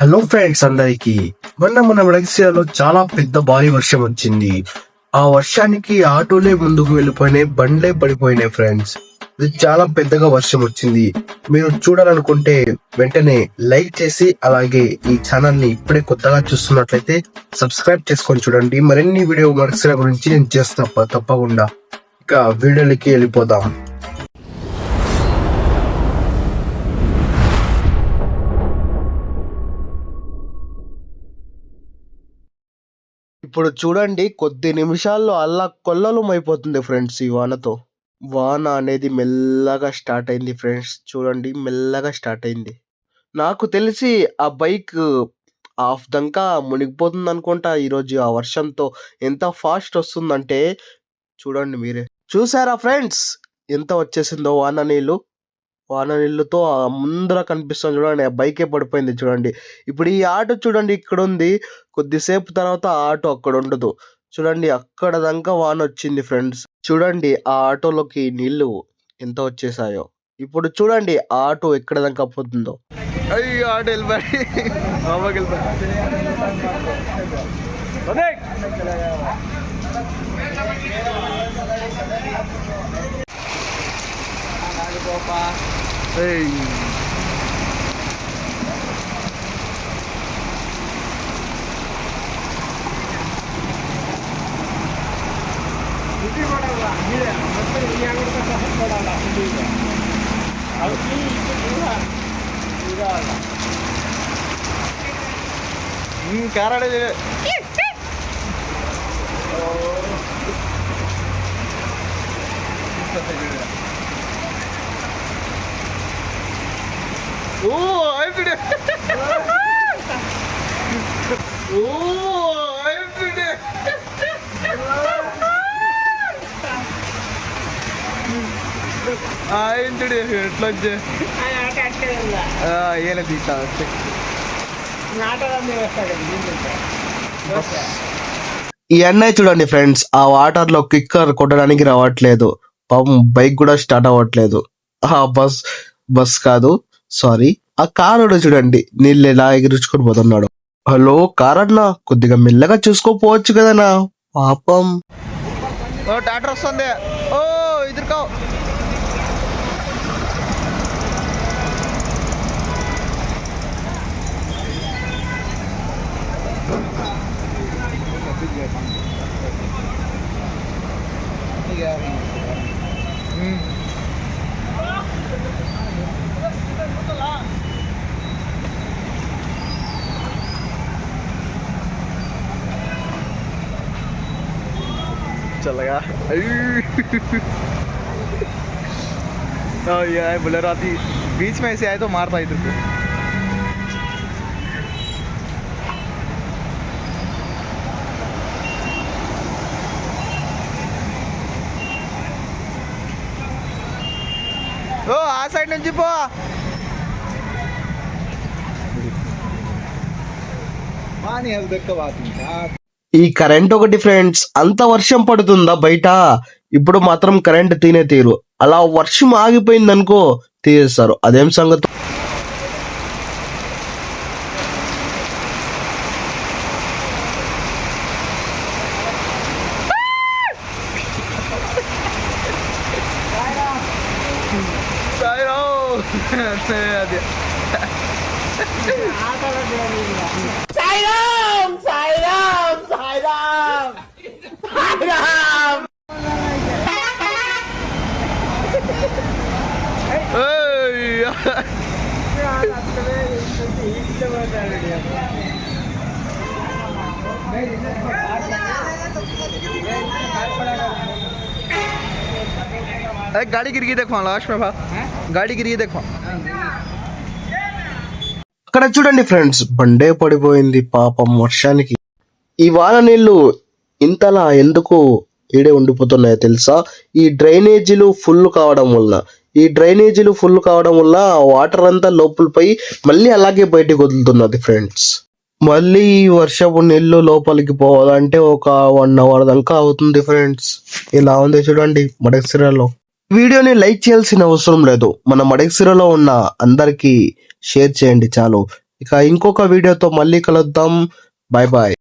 Hello friends అందరికి. మొన్న మన మడక్సియాలో చాలా పెద్ద భారీ వర్షం వచ్చింది. ఆ వర్షానికి ఆటోలే ముందుకు వెళ్ళిపోయినాయి బండ్లే పడిపోయినాయి ఫ్రెండ్స్ ఇది చాలా పెద్దగా వర్షం వచ్చింది. మీరు చూడాలనుకుంటే వెంటనే లైక్ చేసి అలాగే ఈ ఛానల్ని ఇప్పుడే కొత్తగా చూస్తున్నట్లయితే సబ్స్క్రైబ్ చేసుకొని చూడండి. మరిన్ని వీడియో మడక్సియా గురించి నేను చేస్తా తప్పకుండా ఇక వీడియోలకి వెళ్ళిపోదాం. ఇప్పుడు చూడండి కొద్ది నిమిషాల్లో అల్లా కొల్లలమైపోతుంది ఫ్రెండ్స్ ఈ వానతో. వాన అనేది మెల్లగా స్టార్ట్ అయింది ఫ్రెండ్స్. చూడండి మెల్లగా స్టార్ట్ అయింది. నాకు తెలిసి ఆ బైక్ హాఫ్ దంకా మునిగిపోతుంది అనుకుంటా ఈరోజు ఆ వర్షంతో. ఎంత ఫాస్ట్ వస్తుందంటే చూడండి మీరే. చూసారా ఫ్రెండ్స్ ఎంత వచ్చేసిందో వాన నీళ్ళు. వాన నీళ్ళతో ముందర కనిపిస్తుంది చూడండి ఆ బైకే పడిపోయింది చూడండి. ఇప్పుడు ఈ ఆటో చూడండి ఇక్కడ ఉంది కొద్దిసేపు తర్వాత ఆ ఆటో అక్కడ ఉండదు. చూడండి అక్కడ దాకా వాన వచ్చింది ఫ్రెండ్స్. చూడండి ఆ ఆటోలోకి నీళ్ళు ఎంత వచ్చేసాయో. ఇప్పుడు చూడండి ఆ ఆటో ఎక్కడ దాకా పోతుందో. అయ్యో ఆటో వెళ్ళిపోయి. Hey. ಸುದ್ದಿ ಮಾಡಲ್ಲ ಮತ್ತೆ ಈ ಆಗಿರ್ತಕ್ಕಂಥ ಕೊಡಲ್ಲ ಸುದ್ದಿ ಇದೆ ఓ అయిపోయి ఓ అయిపోయి ఏంటి ఎట్లా వచ్చే ఏన తీసా వచ్చే. ఈ అన్నయ్య చూడండి ఫ్రెండ్స్ ఆ వాటర్లో కిక్కర్ కొట్టడానికి రావట్లేదు. పాపం బైక్ కూడా స్టార్ట్ అవ్వట్లేదు. ఆ బస్ బస్ కాదు. సారీ ఆ కారుడు చూడండి నీళ్ళు ఎలా ఎగిరించుకొని పోతున్నాడు. హలో కార్ కొద్దిగా మెల్లగా చూసుకోపోవచ్చు కదనా పాపం. ఓ టాటర్ వస్తుంది. ఓ ఎదుర్కో चलेगा ये है बोलेरो आती बीच में ऐसे आए तो मारता इधर को ఓ ఆ సైడ్ నుంచి పో पानी है उधर का बात नहीं ఈ కరెంట్ ఒకటి ఫ్రెండ్స్ అంత వర్షం పడుతుందా బయట? ఇప్పుడు మాత్రం కరెంట్ తినే తీరు. అలా వర్షం ఆగిపోయింది అనుకో తీసేస్తారు. అదేం సంగతి! अरे गाड़ी गिर गई देखो लास्ट में भा गाड़ी गिर गई देखो అక్కడ చూడండి ఫ్రెండ్స్ బండే పడిపోయింది పాపం వర్షానికి ఈ వాన నీళ్లు ఇంతలా ఎందుకు ఈడే ఉండిపోతున్నాయో తెలుసా ఈ డ్రైనేజీలు ఫుల్ కావడం వల్ల ఈ డ్రైనేజీలు ఫుల్ కావడం వల్ల వాటర్ అంతా లోపలిపోయి మళ్ళీ అలాగే బయటికి వదులుతున్నది ఫ్రెండ్స్ మళ్ళీ ఈ వర్షపు నీళ్ళు లోపలికి పోవాలంటే ఒక వన్ అవర్ దాకా అవుతుంది ఫ్రెండ్స్ ఇలా ఉంది చూడండి మడకసిరాలో. వీడియోని లైక్ చేయాల్సిన అవసరం లేదు. మన మడకసిరలో ఉన్న అందరికీ షేర్ చేయండి చాలు. ఇక ఇంకొక వీడియోతో మళ్ళీ కలుద్దాం. Bye bye